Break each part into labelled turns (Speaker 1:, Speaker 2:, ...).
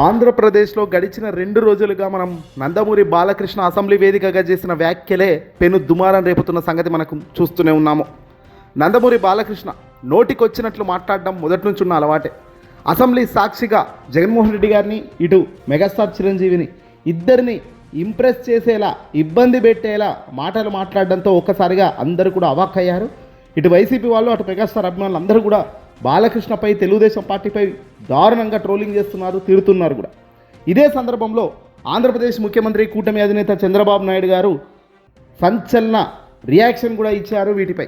Speaker 1: ఆంధ్రప్రదేశ్లో గడిచిన రెండు రోజులుగా మనం నందమూరి బాలకృష్ణ అసెంబ్లీ వేదికగా చేసిన వ్యాఖ్యలే పెను దుమారం రేపుతున్న సంగతి మనకు చూస్తూనే ఉన్నాము. నందమూరి బాలకృష్ణ నోటికొచ్చినట్లు మాట్లాడడం మొదటి నుంచి ఉన్న అలవాటే. అసెంబ్లీ సాక్షిగా జగన్మోహన్ రెడ్డి గారిని ఇటు మెగాస్టార్ చిరంజీవిని ఇద్దరిని ఇంప్రెస్ చేసేలా ఇబ్బంది పెట్టేలా మాటలు మాట్లాడడంతో ఒక్కసారిగా అందరూ కూడా అవాక్కయ్యారు. ఇటు వైసీపీ వాళ్ళు అటు మెగాస్టార్ అభిమానులు అందరూ కూడా బాలకృష్ణపై తెలుగుదేశం పార్టీపై దారుణంగా ట్రోలింగ్ చేస్తున్నారు తిడుతున్నారు కూడా. ఇదే సందర్భంలో ఆంధ్రప్రదేశ్ ముఖ్యమంత్రి కూటమి అధినేత చంద్రబాబు నాయుడు గారు సంచలన రియాక్షన్ కూడా ఇచ్చారు వీటిపై.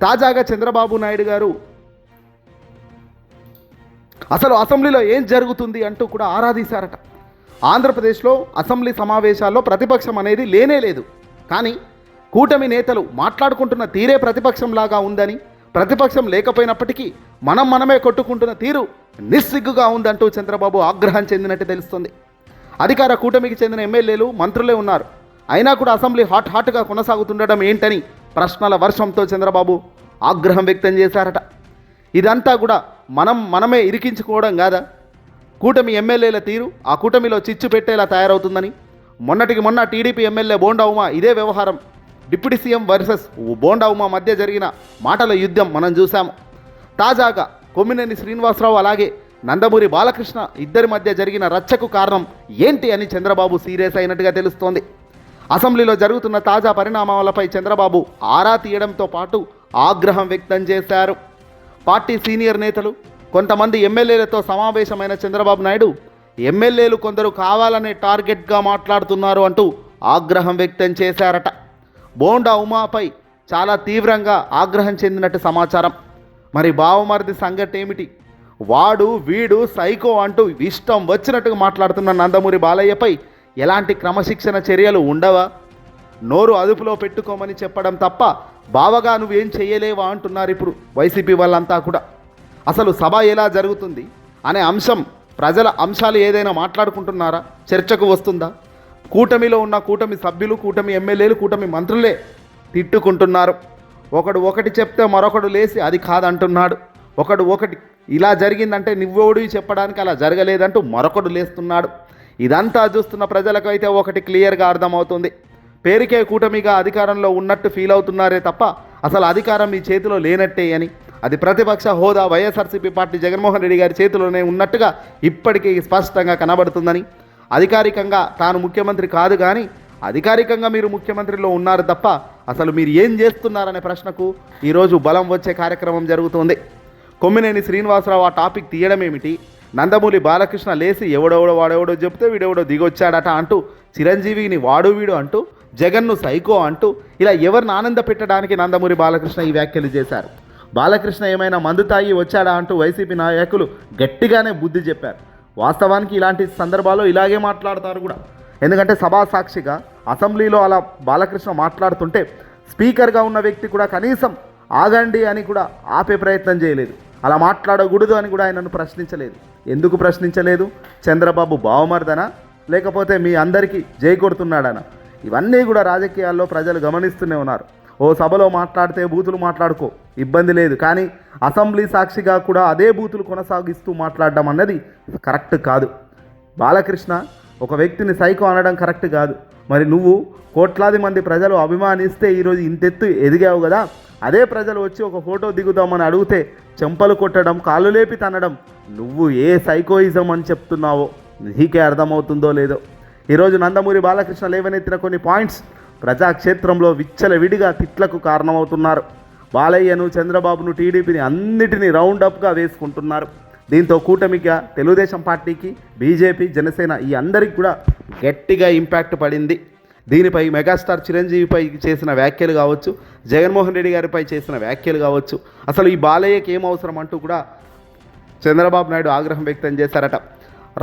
Speaker 1: తాజాగా చంద్రబాబు నాయుడు గారు అసలు అసెంబ్లీలో ఏం జరుగుతుంది అంటూ కూడా ఆరాధీశారట ఆంధ్రప్రదేశ్లో అసెంబ్లీ సమావేశాల్లో ప్రతిపక్షం అనేది లేనే లేదు. కానీ కూటమి నేతలు మాట్లాడుకుంటున్న తీరే ప్రతిపక్షంలాగా ఉందని ప్రతిపక్షం లేకపోయినప్పటికీ మనం మనమే కొట్టుకుంటున్న తీరు నిస్సిగ్గుగా ఉందంటూ చంద్రబాబు ఆగ్రహం చెందినట్టు తెలుస్తుంది. అధికార కూటమికి చెందిన ఎమ్మెల్యేలు మంత్రులే ఉన్నారు. అయినా కూడా అసెంబ్లీ హాట్ హాట్గా కొనసాగుతుండడం ఏంటని ప్రశ్నల వర్షంతో చంద్రబాబు ఆగ్రహం వ్యక్తం చేశారట. ఇదంతా కూడా మనం మనమే ఇరికించుకోవడం కాదా? కూటమి ఎమ్మెల్యేల తీరు ఆ కూటమిలో చిచ్చు పెట్టేలా తయారవుతుందని మొన్నటికి మొన్న టీడీపీ ఎమ్మెల్యే బోండా ఉమా ఇదే వ్యవహారం deputy CM versus Bonda Uma మధ్య జరిగిన మాటల యుద్ధం మనం చూసాము తాజాగా కొమ్మినేని శ్రీనివాసరావు అలాగే నందమూరి బాలకృష్ణ ఇద్దరి మధ్య జరిగిన రచ్చకు కారణం ఏంటి అని చంద్రబాబు సీరియస్ అయినట్టుగా తెలుస్తోంది. అసెంబ్లీలో జరుగుతున్న తాజా పరిణామాలపై చంద్రబాబు ఆరా తీయడంతో పాటు ఆగ్రహం వ్యక్తం చేశారు. పార్టీ సీనియర్ నేతలు కొంతమంది ఎమ్మెల్యేలతో సమావేశమైన చంద్రబాబు నాయుడు ఎమ్మెల్యేలు కొందరు కావాలనే టార్గెట్గా మాట్లాడుతున్నారు అంటూ ఆగ్రహం వ్యక్తం చేశారట. బోండా ఉమాపై చాలా తీవ్రంగా ఆగ్రహం చెందినట్టు సమాచారం. మరి బావమరిది సంగతి ఏమిటి? వాడు వీడు సైకో అంటూ ఇష్టం వచ్చినట్టుగా మాట్లాడుతున్న నందమూరి బాలయ్యపై ఎలాంటి క్రమశిక్షణ చర్యలు ఉండవా? నోరు అదుపులో పెట్టుకోమని చెప్పడం తప్ప బావగా నువ్వేం చేయలేవా అంటున్నారు ఇప్పుడు వైసీపీ వాళ్ళంతా కూడా. అసలు సభ ఎలా జరుగుతుంది? అనే అంశం ప్రజల అంశాలు ఏదైనా మాట్లాడుకుంటున్నారా? చర్చకు వస్తుందా? కూటమిలో ఉన్న కూటమి సభ్యులు కూటమి ఎమ్మెల్యేలు కూటమి మంత్రులే తిట్టుకుంటున్నారు. ఒకడు ఒకటి చెప్తే మరొకడు లేచి అది కాదంటున్నాడు. ఒకడు ఒకటి ఇలా జరిగిందంటే నువ్వెవడు చెప్పడానికి అలా జరగలేదంటూ మరొకడు లేస్తున్నాడు. ఇదంతా చూస్తున్న ప్రజలకు అయితే ఒకటి క్లియర్గా అర్థమవుతుంది. పేరుకే కూటమిగా అధికారంలో ఉన్నట్టు ఫీల్ అవుతున్నారే తప్ప అసలు అధికారం మీ చేతిలో లేనట్టే అని. అది ప్రతిపక్ష హోదా వైఎస్ఆర్సీపీ పార్టీ జగన్మోహన్ రెడ్డి గారి చేతిలోనే ఉన్నట్టుగా ఇప్పటికీ స్పష్టంగా కనబడుతుందని. అధికారికంగా తాను ముఖ్యమంత్రి కాదు కానీ అధికారికంగా మీరు ముఖ్యమంత్రిలో ఉన్నారు తప్ప అసలు మీరు ఏం చేస్తున్నారనే ప్రశ్నకు ఈరోజు బలం వచ్చే కార్యక్రమం జరుగుతోంది. కొమ్మినేని శ్రీనివాసరావు ఆ టాపిక్ తీయడం ఏమిటి నందమూలి బాలకృష్ణ లేసి ఎవడెవడో వాడెవడో చెప్తే వీడెవడో దిగొచ్చాడట అంటూ చిరంజీవిని వాడు వీడు అంటూ జగన్ను సైకో అంటూ ఇలా ఎవరిని ఆనంద పెట్టడానికి నందమూరి బాలకృష్ణ ఈ వ్యాఖ్యలు చేశారు? బాలకృష్ణ ఏమైనా మందు తాగి వచ్చాడా అంటూ వైసీపీ నాయకులు గట్టిగానే బుద్ధి చెప్పారు. వాస్తవానికి ఇలాంటి సందర్భాల్లో ఇలాగే మాట్లాడతారు కూడా. ఎందుకంటే సభా సాక్షిగా అసెంబ్లీలో అలా బాలకృష్ణ మాట్లాడుతుంటే స్పీకర్గా ఉన్న వ్యక్తి కూడా కనీసం ఆగండి అని కూడా ఆపే ప్రయత్నం చేయలేదు. అలా మాట్లాడకూడదు అని కూడా ఆయనను ప్రశ్నించలేదు. ఎందుకు ప్రశ్నించలేదు? చంద్రబాబు బావమర్దనా? లేకపోతే మీ అందరికీ జై కొడుతున్నాడనా? ఇవన్నీ కూడా రాజకీయాల్లో ప్రజలు గమనిస్తూనే ఉన్నారు. ఓ సభలో మాట్లాడితే బూతులు మాట్లాడుకో ఇబ్బంది లేదు. కానీ అసెంబ్లీ సాక్షిగా కూడా అదే బూతులు కొనసాగిస్తూ మాట్లాడడం అన్నది కరెక్ట్ కాదు. బాలకృష్ణ ఒక వ్యక్తిని సైకో అనడం కరెక్ట్ కాదు. మరి నువ్వు కోట్లాది మంది ప్రజలు అభిమానిస్తే ఈరోజు ఇంతెత్తు ఎదిగావు కదా? అదే ప్రజలు వచ్చి ఒక ఫోటో దిగుదామని అడిగితే చెంపలు కొట్టడం కాళ్ళు లేపి తనడం నువ్వు ఏ సైకోయిజం అని చెప్తున్నావో నీకే అర్థమవుతుందో లేదో? ఈరోజు నందమూరి బాలకృష్ణ లేవనెత్తిన కొన్ని పాయింట్స్ ప్రజాక్షేత్రంలో విచ్చలవిడిగా తిట్లకు కారణమవుతున్నారు. బాలయ్యను చంద్రబాబును టీడీపీని అన్నిటినీ రౌండప్గా వేసుకుంటున్నారు. దీంతో కూటమిగా తెలుగుదేశం పార్టీకి బీజేపీ జనసేన ఈ అందరికి కూడా గట్టిగా ఇంపాక్ట్ పడింది. దీనిపై మెగాస్టార్ చిరంజీవిపై చేసిన వ్యాఖ్యలు కావచ్చు జగన్మోహన్ రెడ్డి గారిపై చేసిన వ్యాఖ్యలు కావచ్చు అసలు ఈ బాలయ్యకి ఏం అవసరం అంటూ కూడా చంద్రబాబు నాయుడు ఆగ్రహం వ్యక్తం చేశారట.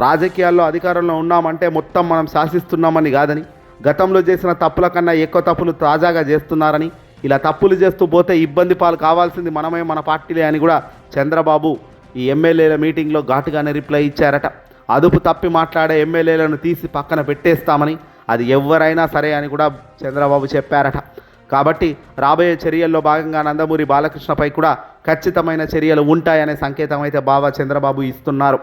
Speaker 1: రాజకీయాల్లో అధికారంలో ఉన్నామంటే మొత్తం మనం శాసిస్తున్నామని కాదని గతంలో చేసిన తప్పుల కన్నా ఎక్కువ తప్పులు తాజాగా చేస్తున్నారని ఇలా తప్పులు చేస్తూ పోతే ఇబ్బంది పాలు కావాల్సింది మనమే మన పార్టీలే అని కూడా చంద్రబాబు ఈ ఎమ్మెల్యేల మీటింగ్లో ఘాటుగానే రిప్లై ఇచ్చారట. అదుపు తప్పి మాట్లాడే ఎమ్మెల్యేలను తీసి పక్కన పెట్టేస్తామని అది ఎవరైనా సరే అని కూడా చంద్రబాబు చెప్పారట. కాబట్టి రాబోయే చర్యల్లో భాగంగా నందమూరి బాలకృష్ణపై కూడా ఖచ్చితమైన చర్యలు ఉంటాయనే సంకేతం అయితే బాబా చంద్రబాబు ఇస్తున్నారు.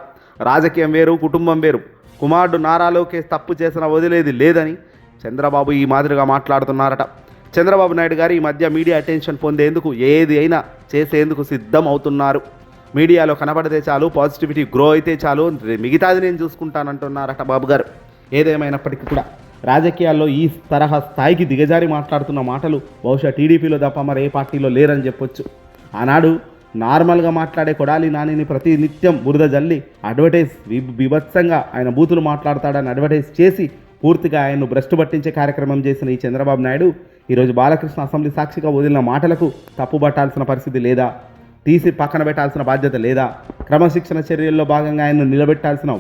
Speaker 1: రాజకీయం వేరు కుటుంబం వేరు. కుమారుడు నారా లోకేష్ తప్పు చేసిన వదిలేది లేదని చంద్రబాబు ఈ మాదిరిగా మాట్లాడుతున్నారట. చంద్రబాబు నాయుడు గారు ఈ మధ్య మీడియా అటెన్షన్ పొందేందుకు ఏది అయినా చేసేందుకు సిద్ధం అవుతున్నారు మీడియాలో కనబడితే చాలు పాజిటివిటీ గ్రో అయితే చాలు మిగతాది నేను చూసుకుంటానంటున్నారట బాబు గారు. ఏదేమైనప్పటికీ కూడా రాజకీయాల్లో ఈ తరహా స్థాయికి దిగజారి మాట్లాడుతున్న మాటలు బహుశా టీడీపీలో తప్ప మరి ఏ పార్టీలో లేరని చెప్పొచ్చు. ఆనాడు నార్మల్గా మాట్లాడే కొడాలి నానిని ప్రతి నిత్యం బురద జల్లి అడ్వర్టైజ్ వి- బీభత్సంగా ఆయన బూతులు మాట్లాడతాడని అడ్వర్టైజ్ చేసి పూర్తిగా ఆయన్ను భ్రష్టు పట్టించే కార్యక్రమం చేసిన ఈ చంద్రబాబు నాయుడు ఈరోజు బాలకృష్ణ అసెంబ్లీ సాక్షిగా వదిలిన మాటలకు తప్పుబట్టాల్సిన పరిస్థితి లేదా? తీసి పక్కన పెట్టాల్సిన బాధ్యత లేదా? క్రమశిక్షణ చర్యల్లో భాగంగా ఆయన్ను నిలబెట్టాల్సిన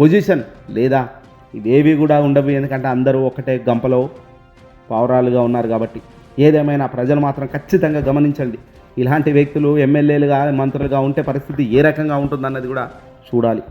Speaker 1: పొజిషన్ లేదా? ఇవేవి కూడా ఉండవు ఎందుకంటే అందరూ ఒకటే గంపలో పౌరాలుగా ఉన్నారు కాబట్టి. ఏదేమైనా ప్రజలు మాత్రం ఖచ్చితంగా గమనించండి. ఇలాంటి వ్యక్తులు ఎమ్మెల్యేలుగా మంత్రులుగా ఉంటే పరిస్థితి ఏ రకంగా ఉంటుందన్నది కూడా చూడాలి.